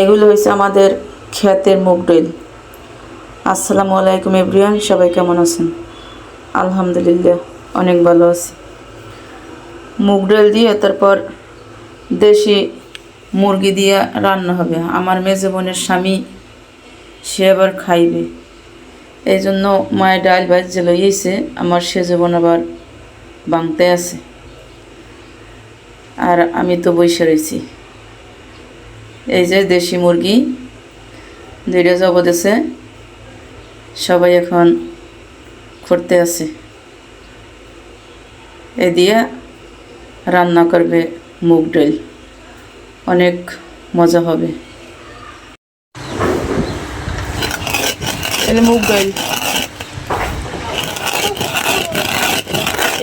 এগুলো হয়েছে আমাদের ক্ষেতের মুগ ডাইল আসসালামু আলাইকুম এভরিয়ান সবাই কেমন আছেন? আলহামদুলিল্লাহ, অনেক ভালো আছি। মুগ ডাল দিয়ে তারপর দেশি মুরগি দিয়ে রান্না হবে। আমার মেজে বোনের স্বামী, সে আবার খাইবে। এই জন্য মায়ের ডাল ভাজছে লইয়েছে আমার সেজে বোন আবার বাংতে আছে। আর আমি তো বসে রয়েছি এই যে দেশি মুরগি, দুইটা জগতেছে সবাই এখন করতে আছে। এ দিয়ে রান্না করবে মুগ ডাল। অনেক মজা হবে। এলে মুগ ডাল।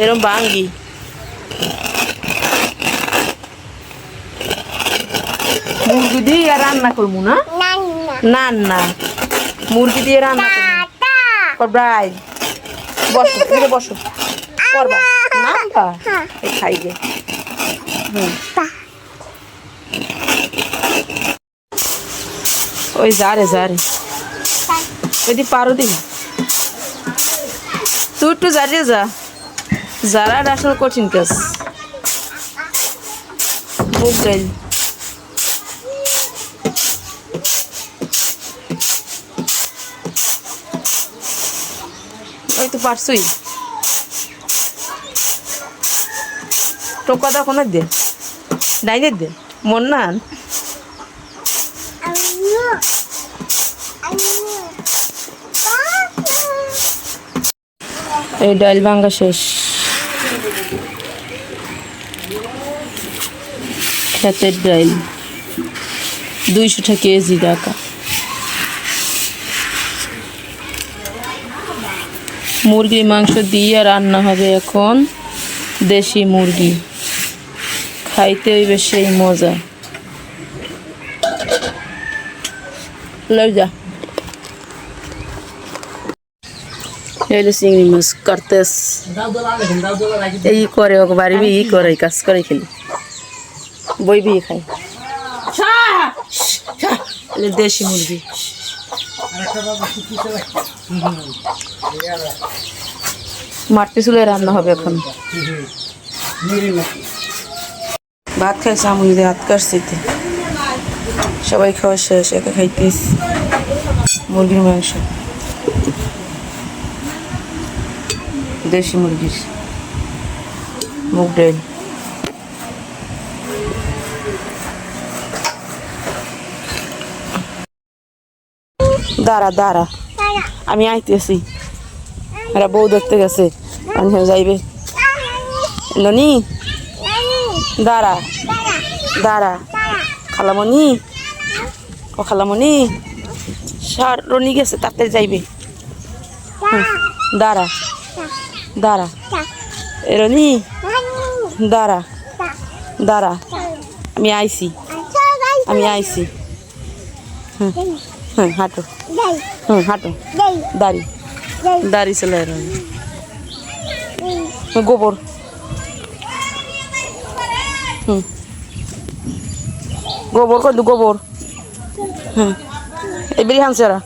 এরম বাঙ্গি। মুরগি দিয়ে রান্না করব না? না না মুরগি দিয়ে রান্না করব বসো, এদিকে বসো। করবা না বা খাইবে হুম। ওই যারে যারে ওই পারো দিবি তুই একটু জারিয়ে যা। যারা আসলে কঠিন কাজ। মুগ তো পারছুই। টোকা কোনার দে। ডাইনের দে, মন না এই ডাল ভাঙ্গা শেষ। খেতের ডাল। দুইশো টাকা কেজি টাকা। মুরগির মাংস দিয়ে রান্না হবে এখন দেশি মুরগি। খাইতে সেই মজা। যা। এলো চিংড়ি মাছ করতেস এই করে ওকে বাড়ি ই করে কাজ করে খেলি। বই বিয়ে খাই। দেশি মুরগি। মারতে চুলে রান্না হবে এখন। ভাত খাইছে আমি যদি হাত সবাই খাওয়া শেষ, একা খাইতেস। মুরগির মাংস। দেশি মুরগির। মুগ ডাল। দাঁড়া দাঁড়া। আমি আইতেছি। এরা বউ দেখতে গেছে। যাইবে। ননি, দাঁড়া। দাঁড়া। খালামণি, ও খালামণি, সার, রনি গেছে তাতে যাইবে। দাঁড়া। দাঁড়া। এ রনি, দাঁড়া। দাঁড়া। আমি আইছি। আমি আইছি। হুম। হুম হাঁটো। হুম হাঁটো। দাড়ি। দাড়ি চলে গোবর। হুম। গোবর কত গোবর। হুম এবারে হানছে ওরা।